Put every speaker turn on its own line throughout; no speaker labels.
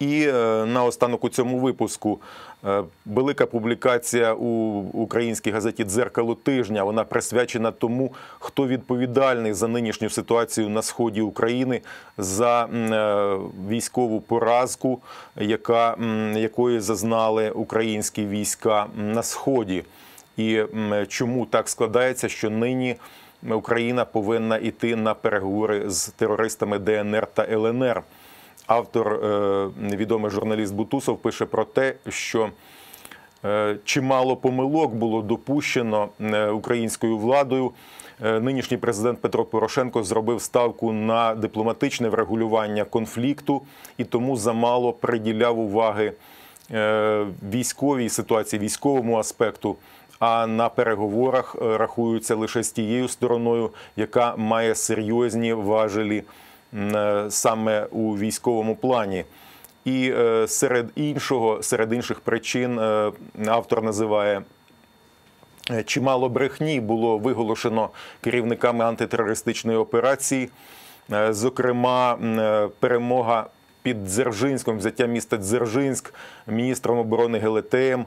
І е, наостанок у цьому випуску е, велика публікація у українській газеті Дзеркало тижня. Вона присвячена тому, хто відповідальний за нинішню ситуацію на сході України за е, військову поразку, яка якої зазнали українські війська на сході. І чому так складається, що нині Україна повинна йти на переговори з терористами ДНР та ЛНР. Автор, е, відомий журналіст Бутусов, пише про те, що е, чимало помилок було допущено е, українською владою. Нинішній президент Петро Порошенко зробив ставку на дипломатичне врегулювання конфлікту і тому замало приділяв уваги військовій ситуації, військовому аспекту. А на переговорах рахуються лише з тією стороною, яка має серйозні важелі саме у військовому плані. І е, серед іншого, серед інших причин, е, автор називає Е, Чимало брехні було виголошено керівниками антитерористичної операції. Е, Зокрема, е, перемога під Дзержинськом, взяття міста Дзержинськ міністром оборони Гелетеєм е,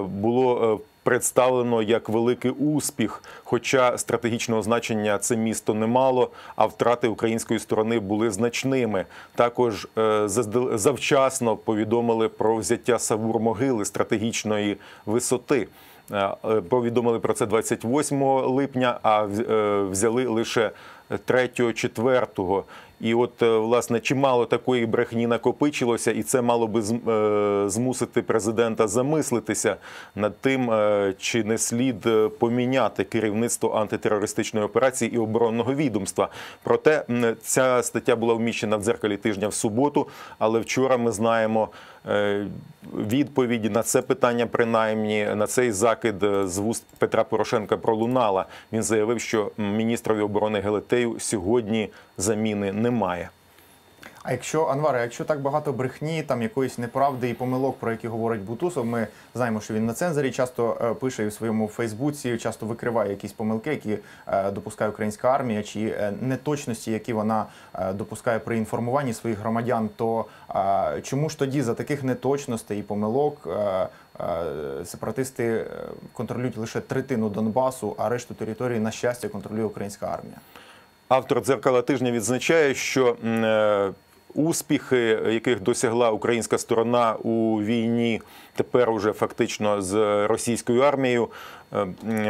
було е, представлено як великий успіх. Хоча стратегічного значення це місто не мало, а втрати української сторони були значними. Також е, завчасно повідомили про взяття Савур-могили стратегічної висоти. Е, е, Повідомили про це 28 липня, а е, взяли лише 3-4. І от е, власне чимало такої брехні накопичилося, і це мало би е, змусити президента замислитися над тим, е, чи не слід поміняти керівництво антитерористичної операції і оборонного відомства. Проте ця стаття була вміщена в дзеркалі тижня в суботу, але вчора ми знаємо відповіді на це питання, принаймні на цей закид з вуст Петра Порошенка пролунала. Він заявив, що міністрові оборони Гелетею сьогодні заміни немає.
А якщо Анваре, якщо так багато брехні, там якоїсь неправди і помилок, про які говорить Бутусов, ми знаємо, що він на цензорі часто е, пише і в своєму Фейсбуці, часто викриває якісь помилки, які е, допускає українська армія, чи е, неточності, які вона допускає при інформуванні своїх громадян. То чому ж тоді за таких неточностей і помилок сепаратисти контролюють лише третину Донбасу, а решту території, на щастя, контролює українська армія?
Автор дзеркала тижня відзначає, що е, успіхи, яких досягла українська сторона у війні, тепер уже фактично з російською армією. е,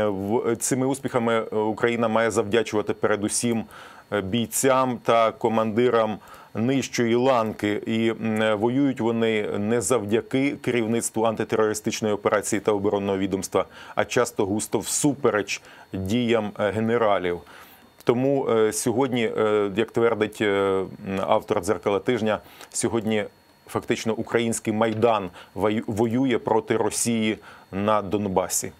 в- Цими успіхами Україна має завдячувати передусім е, бійцям та командирам. Нижчої ланки і воюють вони не завдяки керівництву антитерористичної операції та оборонного відомства, а часто густо всупереч діям е, генералів. Тому е, сьогодні, е, як твердить е, автор дзеркала тижня, сьогодні фактично український майдан воює проти Росії на Донбасі.